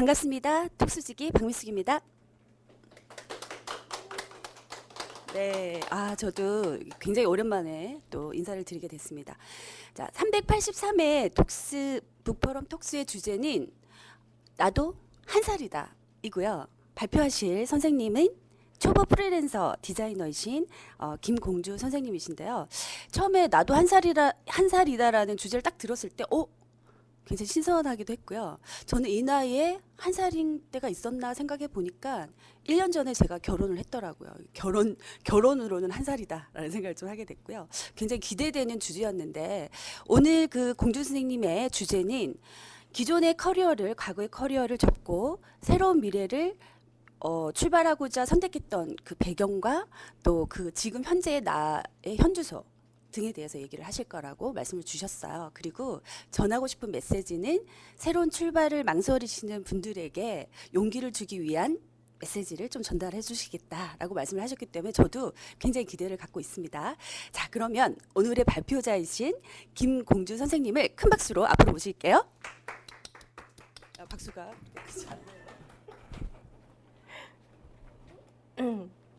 반갑습니다. 톡수지기 박미숙입니다. 네, 아 저도 굉장히 오랜만에 또 인사를 드리게 됐습니다. 자, 383회 톡스 북포럼 톡스의 주제는 나도 한 살이다 이고요. 발표하실 선생님은 초보 프리랜서 디자이너이신 어, 김공주 선생님이신데요. 처음에 나도 한 살이라 한 살이다라는 주제를 딱 들었을 때, 어 굉장히 신선하기도 했고요. 저는 이 나이에 한 살인 때가 있었나 생각해 보니까 1년 전에 제가 결혼을 했더라고요. 결혼 결혼으로는 한 살이다라는 생각을 좀 하게 됐고요. 굉장히 기대되는 주제였는데 오늘 그 공주 선생님의 주제는 기존의 커리어를 과거의 커리어를 접고 새로운 미래를 어, 출발하고자 선택했던 그 배경과 또 그 지금 현재의 나의 현주소 등에 대해서 얘기를 하실 거라고 말씀을 주셨어요. 그리고 전하고 싶은 메시지는 새로운 출발을 망설이시는 분들에게 용기를 주기 위한 메시지를 좀 전달해 주시겠다라고 말씀을 하셨기 때문에 저도 굉장히 기대를 갖고 있습니다. 자, 그러면 오늘의 발표자이신 김공주 선생님을 큰 박수로 앞으로 모실게요. 아, 박수가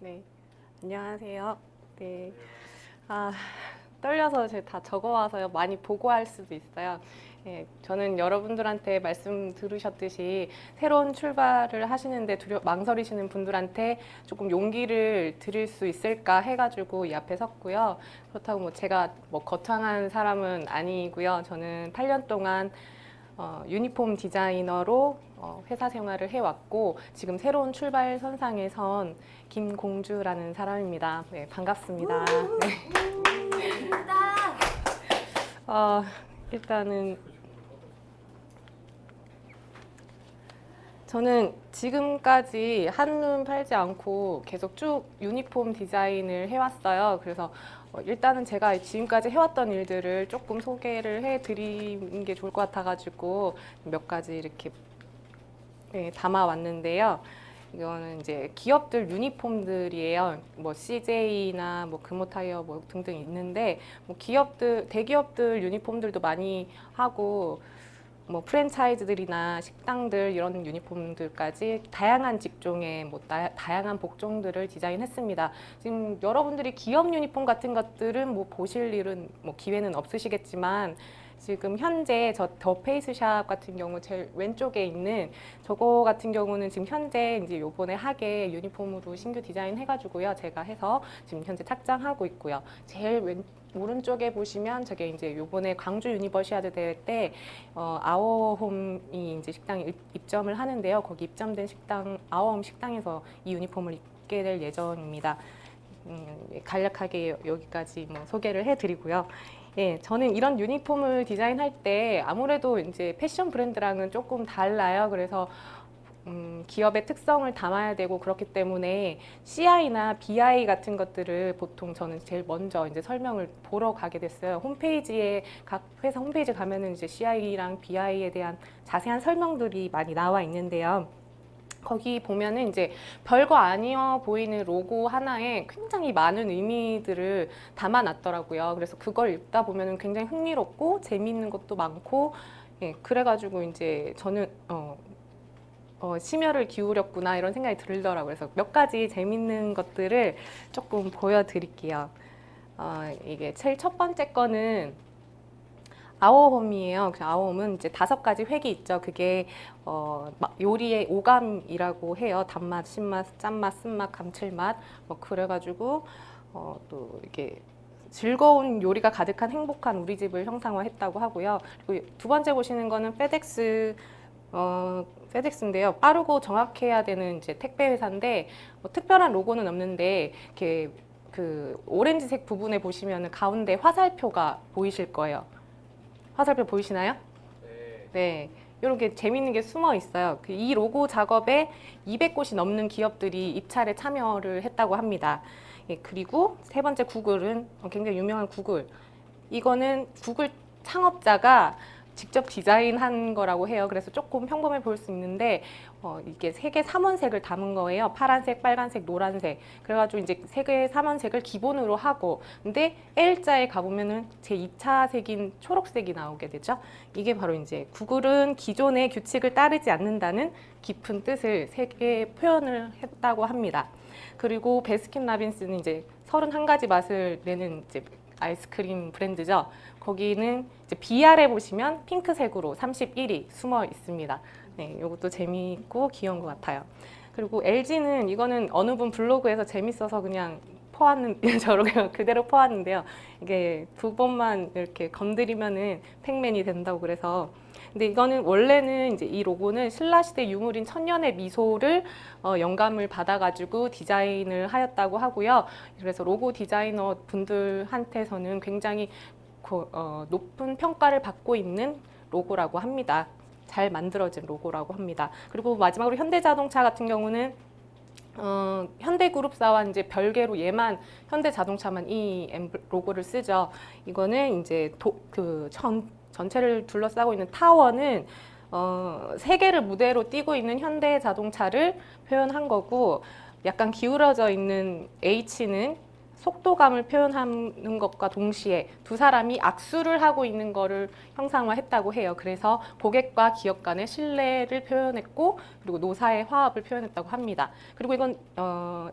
네, 안녕하세요. 네, 아 떨려서 제가 다 적어와서요 많이 보고할 수도 있어요. 예, 저는 여러분들한테 말씀 들으셨듯이 새로운 출발을 하시는데 두려 망설이시는 분들한테 조금 용기를 드릴 수 있을까 해가지고 이 앞에 섰고요. 그렇다고 뭐 제가 뭐 거창한 사람은 아니고요. 저는 8년 동안 어, 유니폼 디자이너로 어, 회사 생활을 해왔고 지금 새로운 출발 선상에 선 김공주라는 사람입니다. 네, 반갑습니다. 네. 어, 일단은 저는 지금까지 한눈 팔지 않고 계속 쭉 유니폼 디자인을 해왔어요. 그래서 어, 일단은 제가 지금까지 해왔던 일들을 조금 소개를 해드리는 게 좋을 것 같아가지고 몇 가지 이렇게 네, 담아왔는데요. 이거는 이제 기업들 유니폼들이에요. 뭐 CJ나 뭐 금호타이어 뭐 등등 있는데 뭐 기업들 대기업들 유니폼들도 많이 하고 뭐 프랜차이즈들이나 식당들 이런 유니폼들까지 다양한 직종의 뭐 다, 다양한 복종들을 디자인했습니다. 지금 여러분들이 기업 유니폼 같은 것들은 뭐 보실 일은 뭐 기회는 없으시겠지만 지금 현재 저 더 페이스샵 같은 경우 제일 왼쪽에 있는 저거 같은 경우는 지금 현재 이제 요번에 하게 유니폼으로 신규 디자인 해가지고요. 제가 해서 지금 현재 착장하고 있고요. 제일 왼 오른쪽에 보시면 저게 이제 요번에 광주 유니버시아드 대회 때 어, 아워홈이 이제 식당 입, 입점을 하는데요. 거기 입점된 식당 아워홈 식당에서 이 유니폼을 입게 될 예정입니다. 음, 예, 간략하게 여기까지 뭐 소개를 해드리고요. 예, 저는 이런 유니폼을 디자인할 때 아무래도 이제 패션 브랜드랑은 조금 달라요. 그래서 음, 기업의 특성을 담아야 되고 그렇기 때문에 CI나 BI 같은 것들을 보통 저는 제일 먼저 이제 설명을 보러 가게 됐어요. 홈페이지에 각 회사 홈페이지 가면은 이제 CI랑 BI에 대한 자세한 설명들이 많이 나와 있는데요. 거기 보면은 이제 별거 아니어 보이는 로고 하나에 굉장히 많은 의미들을 담아놨더라고요. 그래서 그걸 읽다 보면은 굉장히 흥미롭고 재미있는 것도 많고, 예, 그래가지고 이제 저는 어, 어, 심혈을 기울였구나 이런 생각이 들더라고요. 그래서 몇 가지 재밌는 것들을 조금 보여드릴게요. 어, 이게 제일 첫 번째 거는 아워홈이에요. 그 아워홈은 이제 다섯 가지 획이 있죠. 그게 어, 막 요리의 오감이라고 해요. 단맛, 신맛, 짠맛, 쓴맛, 감칠맛. 뭐 그래가지고 어, 또 이게 즐거운 요리가 가득한 행복한 우리 집을 형상화했다고 하고요. 그리고 두 번째 보시는 거는 페덱스 어, 페덱스인데요. 빠르고 정확해야 되는 이제 택배 회사인데 뭐 특별한 로고는 없는데 이렇게 그 오렌지색 부분에 보시면 가운데 화살표가 보이실 거예요. 화살표 보이시나요? 네. 이렇게 재밌는 게 숨어 있어요. 그이 로고 작업에 200곳이 넘는 기업들이 입찰에 참여를 했다고 합니다. 예, 그리고 세 번째 구글은 어, 굉장히 유명한 구글. 이거는 구글 창업자가 직접 디자인한 거라고 해요. 그래서 조금 평범해 보일 수 있는데 어, 이게 세 개 삼원색을 담은 거예요. 파란색, 빨간색, 노란색. 그래가지고 이제 세개 삼원색을 기본으로 하고 근데 L자에 가보면은 제 2차 색인 초록색이 나오게 되죠. 이게 바로 이제 구글은 기존의 규칙을 따르지 않는다는 깊은 뜻을 세개 표현을 했다고 합니다. 그리고 베스킨 라빈스는 이제 31가지 맛을 내는 이제 아이스크림 브랜드죠. 거기는 이제 BR에 보시면 핑크색으로 31이 숨어 있습니다. 네, 이것도 재미있고 귀여운 것 같아요. 그리고 LG는 이거는 어느 분 블로그에서 재밌어서 그냥 퍼왔는 저렇게 그대로 퍼왔는데요. 이게 두 번만 이렇게 건드리면은 팩맨이 된다고 그래서 근데 이거는 원래는 이제 이 로고는 신라 시대 유물인 천년의 미소를 어, 영감을 받아가지고 디자인을 하였다고 하고요. 그래서 로고 디자이너 분들한테서는 굉장히 고- 어, 높은 평가를 받고 있는 로고라고 합니다. 잘 만들어진 로고라고 합니다. 그리고 마지막으로 현대자동차 같은 경우는 어, 현대그룹사와 이제 별개로 얘만 현대자동차만 이 로고를 쓰죠. 이거는 이제 도, 그 전, 전체를 둘러싸고 있는 타워는 어, 세계를 무대로 띄고 있는 현대 자동차를 표현한 거고 약간 기울어져 있는 H는 속도감을 표현하는 것과 동시에 두 사람이 악수를 하고 있는 거를 형상화했다고 해요. 그래서 고객과 기업 간의 신뢰를 표현했고 그리고 노사의 화합을 표현했다고 합니다. 그리고 이건 어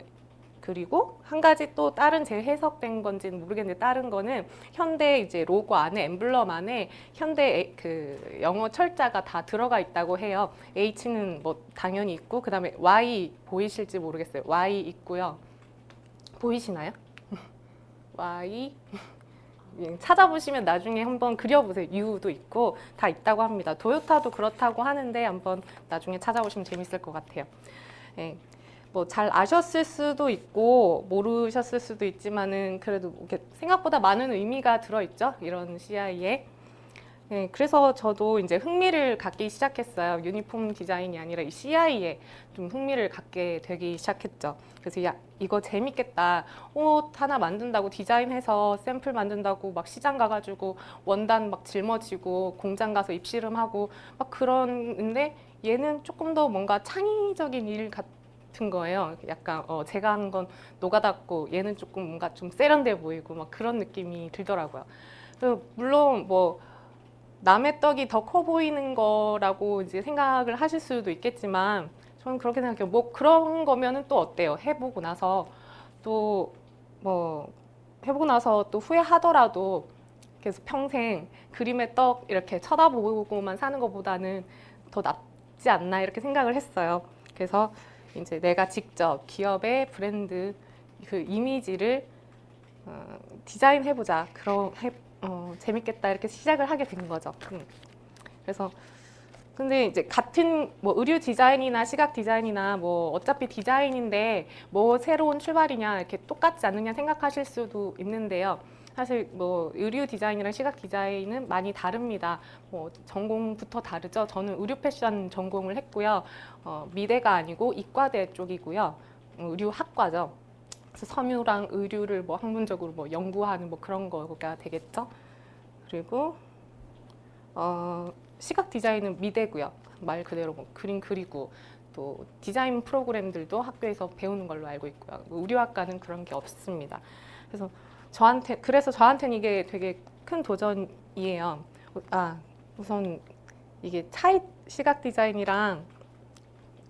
그리고 한 가지 또 다른 제 해석된 건지는 모르겠는데 다른 거는 현대 이제 로고 안에 엠블럼 안에 현대 에- 그 영어 철자가 다 들어가 있다고 해요. H는 뭐 당연히 있고 그다음에 Y 보이실지 모르겠어요. Y 있고요. 보이시나요? Y 예, 찾아보시면 나중에 한번 그려보세요. U도 있고 다 있다고 합니다. 도요타도 그렇다고 하는데 한번 나중에 찾아보시면 재밌을 것 같아요. 예, 뭐 잘 아셨을 수도 있고 모르셨을 수도 있지만은 그래도 생각보다 많은 의미가 들어있죠. 이런 CI에. 네, 그래서 저도 이제 흥미를 갖기 시작했어요. 유니폼 디자인이 아니라 이 CI에 좀 흥미를 갖게 되기 시작했죠. 그래서 야, 이거 재밌겠다. 옷 하나 만든다고 디자인해서 샘플 만든다고 막 시장 가가지고 원단 막 짊어지고 공장 가서 입실음하고 막 그러는데 얘는 조금 더 뭔가 창의적인 일 같은 거예요. 약간 어, 제가 한건 노가다고 얘는 조금 뭔가 좀 세련돼 보이고 막 그런 느낌이 들더라고요. 물론 뭐 남의 떡이 더 커 보이는 거라고 이제 생각을 하실 수도 있겠지만 저는 그렇게 생각해요. 뭐 그런 거면은 또 어때요? 해보고 나서 또 뭐 해보고 나서 또 후회하더라도 계속 평생 그림의 떡 이렇게 쳐다보고만 사는 것보다는 더 낫지 않나 이렇게 생각을 했어요. 그래서 이제 내가 직접 기업의 브랜드 그 이미지를 어, 디자인해보자. 그런 해, 어, 재밌겠다 이렇게 시작을 하게 된 거죠. 음. 그래서 근데 이제 같은 뭐 의류 디자인이나 시각 디자인이나 뭐 어차피 디자인인데 뭐 새로운 출발이냐 이렇게 똑같지 않느냐 생각하실 수도 있는데요. 사실 뭐 의류 디자인이랑 시각 디자인은 많이 다릅니다. 뭐 전공부터 다르죠. 저는 의류 패션 전공을 했고요. 어, 미대가 아니고 이과대 쪽이고요. 어, 의류학과죠. 그래서 섬유랑 의류를 뭐 학문적으로 뭐 연구하는 뭐 그런 거가 되겠죠. 그리고 어, 시각 디자인은 미대고요. 말 그대로 뭐 그림 그리고 또 디자인 프로그램들도 학교에서 배우는 걸로 알고 있고요. 뭐 의류학과는 그런 게 없습니다. 그래서 저한테 그래서 저한테는 이게 되게 큰 도전이에요. 아 우선 이게 차이 시각 디자인이랑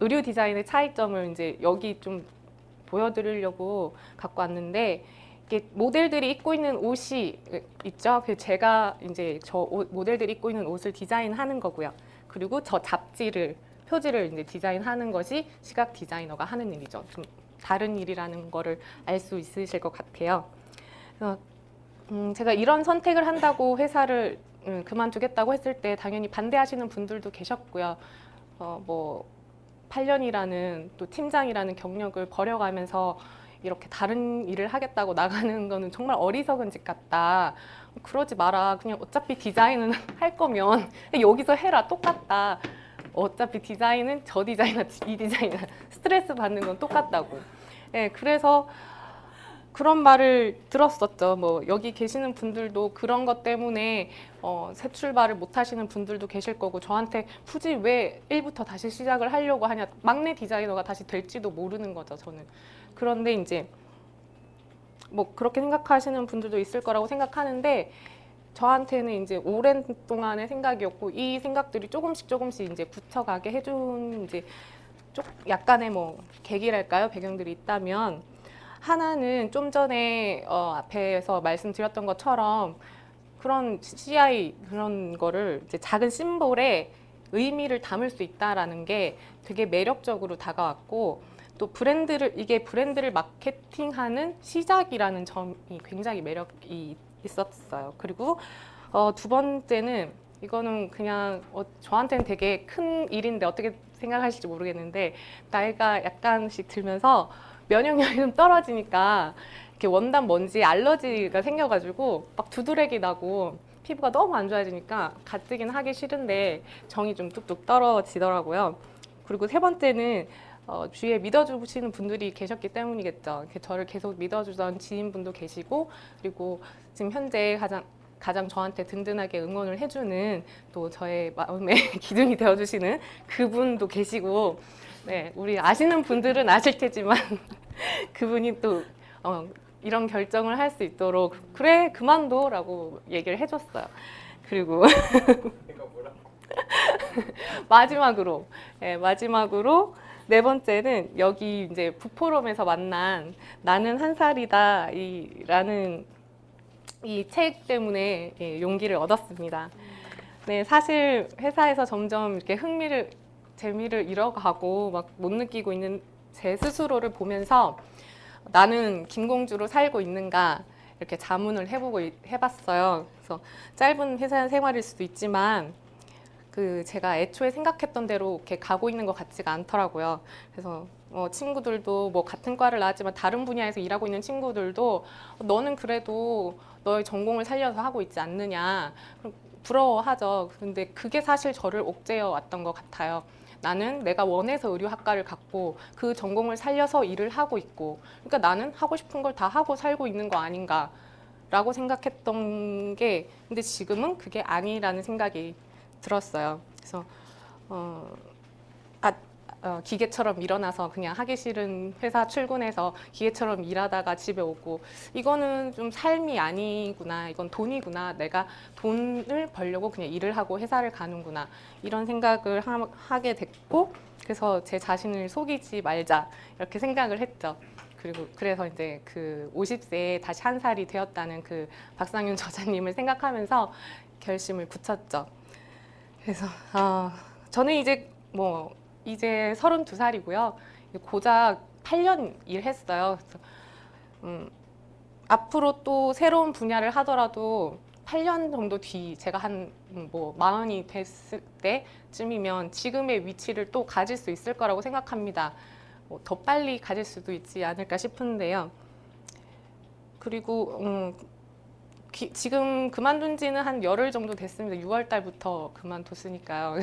의류 디자인의 차이점을 이제 여기 좀 보여드리려고 갖고 왔는데 이게 모델들이 입고 있는 옷이 있죠. 그 제가 이제 저 옷- 모델들이 입고 있는 옷을 디자인하는 거고요. 그리고 저 잡지를 표지를 이제 디자인하는 것이 시각 디자이너가 하는 일이죠. 좀 다른 일이라는 거를 알 수 있으실 것 같아요. 음, 제가 이런 선택을 한다고 회사를 음, 그만두겠다고 했을 때 당연히 반대하시는 분들도 계셨고요. 어, 뭐 8년이라는 또 팀장이라는 경력을 버려가면서 이렇게 다른 일을 하겠다고 나가는 거는 정말 어리석은 짓 같다. 그러지 마라. 그냥 어차피 디자인은 할 거면 여기서 해라. 똑같다. 어차피 디자인은 저 디자인이나 이 디자인이나 스트레스 받는 건 똑같다고. 예, 그래서 그런 말을 들었었죠. 뭐 여기 계시는 분들도 그런 것 때문에 어, 새 출발을 못 하시는 분들도 계실 거고 저한테 굳이 왜 1부터 다시 시작을 하려고 하냐 막내 디자이너가 다시 될지도 모르는 거죠. 저는 그런데 이제 뭐 그렇게 생각하시는 분들도 있을 거라고 생각하는데 저한테는 이제 오랜 동안의 생각이었고 이 생각들이 조금씩 조금씩 이제 굳혀가게 해준 이제 쪽 약간의 뭐 계기랄까요 배경들이 있다면 하나는 좀 전에 어, 앞에서 말씀드렸던 것처럼 그런 CI 그런 거를 이제 작은 심볼에 의미를 담을 수 있다라는 게 되게 매력적으로 다가왔고 또 브랜드를 이게 브랜드를 마케팅하는 시작이라는 점이 굉장히 매력이 있었어요. 그리고 어, 두 번째는 이거는 그냥 어, 저한테는 되게 큰 일인데 어떻게 생각하실지 모르겠는데 나이가 약간씩 들면서 면역력이 좀 떨어지니까 이렇게 원단 먼지 알러지가 생겨가지고 막 두드레기 나고 피부가 너무 안 좋아지니까 가뜩이는 하기 싫은데 정이 좀 뚝뚝 떨어지더라고요. 그리고 세 번째는 어, 주위에 믿어주시는 분들이 계셨기 때문이겠죠. 저를 계속 믿어주던 지인분도 계시고 그리고 지금 현재 가장 가장 저한테 든든하게 응원을 해주는 또 저의 마음의 기둥이 되어주시는 그분도 계시고 네 우리 아시는 분들은 아실 테지만 그분이 또 어, 이런 결정을 할 수 있도록 그래 그만둬라고 얘기를 해줬어요. 그리고 마지막으로 예, 마지막으로 네 번째는 여기 이제 부포럼에서 만난 나는 한 살이다 이라는 이 책 때문에 예, 용기를 얻었습니다. 네, 사실 회사에서 점점 이렇게 흥미를 재미를 잃어가고 막 못 느끼고 있는 제 스스로를 보면서 나는 김공주로 살고 있는가 이렇게 자문을 해보고 이- 해봤어요. 그래서 짧은 회사 생활일 수도 있지만 그 제가 애초에 생각했던 대로 이렇게 가고 있는 것 같지가 않더라고요. 그래서 어, 친구들도 뭐 같은 과를 나왔지만 다른 분야에서 일하고 있는 친구들도 너는 그래도 너의 전공을 살려서 하고 있지 않느냐 부러워하죠. 근데 그게 사실 저를 옥죄어 왔던 것 같아요. 나는 내가 원해서 의료학과를 갔고 그 전공을 살려서 일을 하고 있고 그러니까 나는 하고 싶은 걸 다 하고 살고 있는 거 아닌가 라고 생각했던 게 근데 지금은 그게 아니라는 생각이 들었어요. 그래서 어, 아, 어, 기계처럼 일어나서 그냥 하기 싫은 회사 출근해서 기계처럼 일하다가 집에 오고 이거는 좀 삶이 아니구나 이건 돈이구나 내가 돈을 벌려고 그냥 일을 하고 회사를 가는구나 이런 생각을 하, 하게 됐고 그래서 제 자신을 속이지 말자 이렇게 생각을 했죠. 그리고 그래서 이제 그 50세에 다시 한 살이 되었다는 그 박상윤 저자님을 생각하면서 결심을 굳혔죠. 그래서 아, 저는 이제 뭐 이제 32살이고요. 고작 8년 일했어요. 음, 앞으로 또 새로운 분야를 하더라도 8년 정도 뒤 제가 한뭐 마흔이 됐을 때쯤이면 지금의 위치를 또 가질 수 있을 거라고 생각합니다. 뭐 더 빨리 가질 수도 있지 않을까 싶은데요. 그리고 음, 기- 지금 그만둔 지는 한 열흘 정도 됐습니다. 6월 달부터 그만뒀으니까요.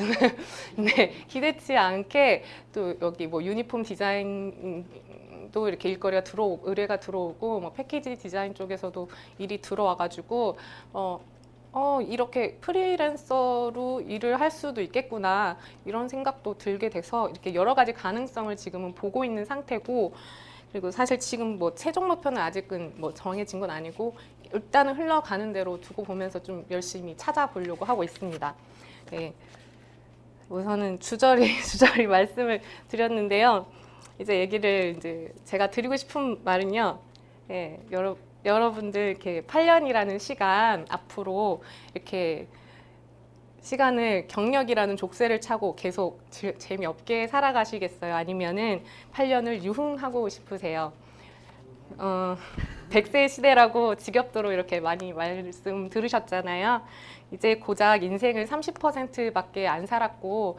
네, 기대치 않게 또 여기 뭐 유니폼 디자인도 이렇게 일거리가 들어오 의뢰가 들어오고 뭐 패키지 디자인 쪽에서도 일이 들어와 가지고 어, 어 이렇게 프리랜서로 일을 할 수도 있겠구나 이런 생각도 들게 돼서 이렇게 여러 가지 가능성을 지금은 보고 있는 상태고 그리고 사실 지금 뭐 최종 목표는 아직은 뭐 정해진 건 아니고 일단은 흘러가는 대로 두고 보면서 좀 열심히 찾아보려고 하고 있습니다. 네. 우선은 주저리 주저리 말씀을 드렸는데요. 이제 얘기를 이제 제가 드리고 싶은 말은요. 예, 여러 여러분들 이렇게 8년이라는 시간 앞으로 이렇게 시간을 경력이라는 족쇄를 차고 계속 재- 재미없게 살아가시겠어요? 아니면은 8년을 유흥하고 싶으세요? 어, 100세 시대라고 지겹도록 이렇게 많이 말씀 들으셨잖아요. 이제 고작 인생을 30%밖에 안 살았고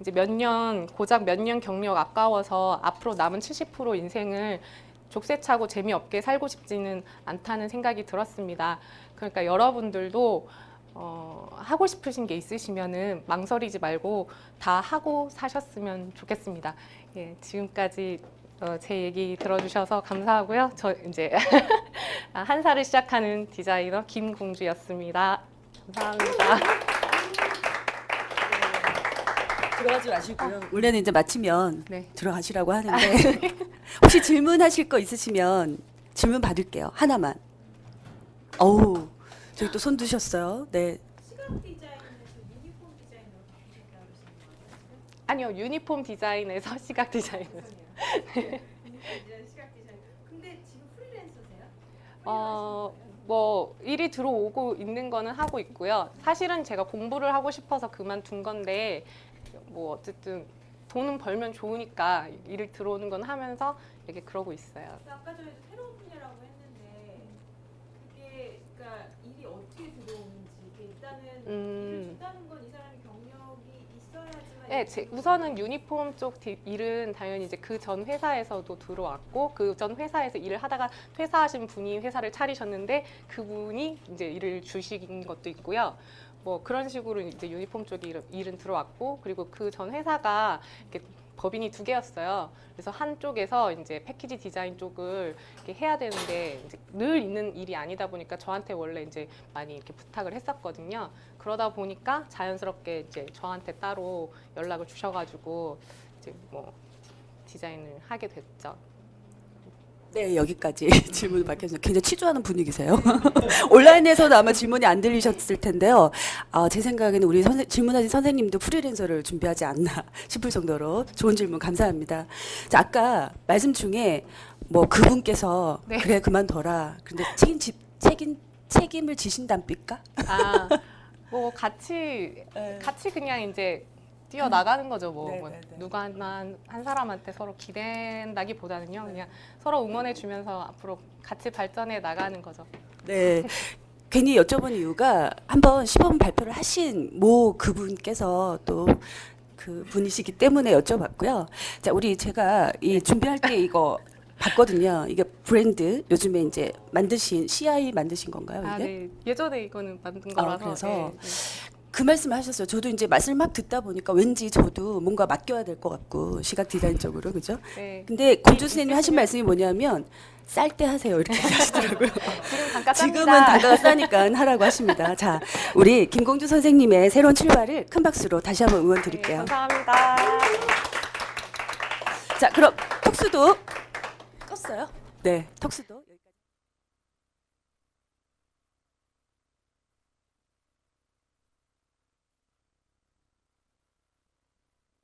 이제 몇 년 고작 몇 년 경력 아까워서 앞으로 남은 70% 인생을 족쇄 차고 재미없게 살고 싶지는 않다는 생각이 들었습니다. 그러니까 여러분들도 어, 하고 싶으신 게 있으시면은 망설이지 말고 다 하고 사셨으면 좋겠습니다. 예, 지금까지 어, 제 얘기 들어주셔서 감사하고요. 저 이제 아, 한 살을 시작하는 디자이너 김공주였습니다. 감사합니다. 들어가지 마시고요. 원래는 이제 마치면 네. 들어가시라고 하는데 혹시 질문하실 거 있으시면 질문 받을게요. 하나만. 어우, 저기 또 손 드셨어요. 네. 아니요, 유니폼 디자인에서 시각 지금 프리랜서세요? 어, 뭐 일이 들어오고 있는 거는 하고 있고요. 사실은 제가 공부를 하고 싶어서 그만둔 건데 뭐 어쨌든 돈은 벌면 좋으니까 일을 들어오는 건 하면서 이렇게 그러고 있어요. 아까 전에도 새로운 분야라고 했는데 그게 그러니까 음. 네, 제, 우선은 유니폼 쪽 디- 일은 당연히 이제 그 전 회사에서도 들어왔고 그 전 회사에서 일을 하다가 퇴사하신 분이 회사를 차리셨는데 그분이 이제 일을 주신 것도 있고요. 뭐 그런 식으로 이제 유니폼 쪽 일은, 일은 들어왔고 그리고 그 전 회사가 이렇게 법인이 두 개였어요. 그래서 한쪽에서 이제 패키지 디자인 쪽을 이렇게 해야 되는데 늘 있는 일이 아니다 보니까 저한테 원래 이제 많이 이렇게 부탁을 했었거든요. 그러다 보니까 자연스럽게 이제 저한테 따로 연락을 주셔가지고 이제 뭐 디자인을 하게 됐죠. 네, 여기까지 질문을 받겠습니다. 굉장히 치주하는 분위기세요. 온라인에서도 아마 질문이 안 들리셨을 텐데요. 아, 제 생각에는 우리 선생, 질문하신 선생님도 프리랜서를 준비하지 않나 싶을 정도로 좋은 질문 감사합니다. 자, 아까 말씀 중에 뭐 그분께서 네. 그래 그만둬라. 근데 책임 지, 책임 책임을 지신답니까? 아, 뭐 같이 같이 그냥 이제 뛰어 나가는 거죠. 뭐, 네, 뭐 네, 네. 누가 한 사람한테 서로 기댄다기보다는요, 그냥 서로 응원해 주면서 앞으로 같이 발전해 나가는 거죠. 네. 괜히 여쭤본 이유가 한번 시범 발표를 하신 모 그분께서 또 그 분이시기 때문에 여쭤봤고요. 자, 우리 제가 이 준비할 때 이거 봤거든요. 이게 브랜드 요즘에 이제 만드신 CI 만드신 건가요, 이게? 아, 네. 예전에 이거는 만든 아, 거라서. 그래서 네, 그 말씀을 하셨어요. 저도 이제 말씀을 막 듣다 보니까 왠지 저도 뭔가 맡겨야 될 것 같고 시각 디자인적으로 그죠? 네. 근데 공주 선생님 하신 말씀이 뭐냐면 쌀 때 하세요 이렇게 하시더라고요. 지금 단가 지금은. 단가가 싸니까 하라고 하십니다. 자, 우리 김공주 선생님의 새로운 출발을 큰 박수로 다시 한번 응원 네, 드릴게요. 감사합니다. 자, 그럼 톡수도 껐어요? 네, 여기까지.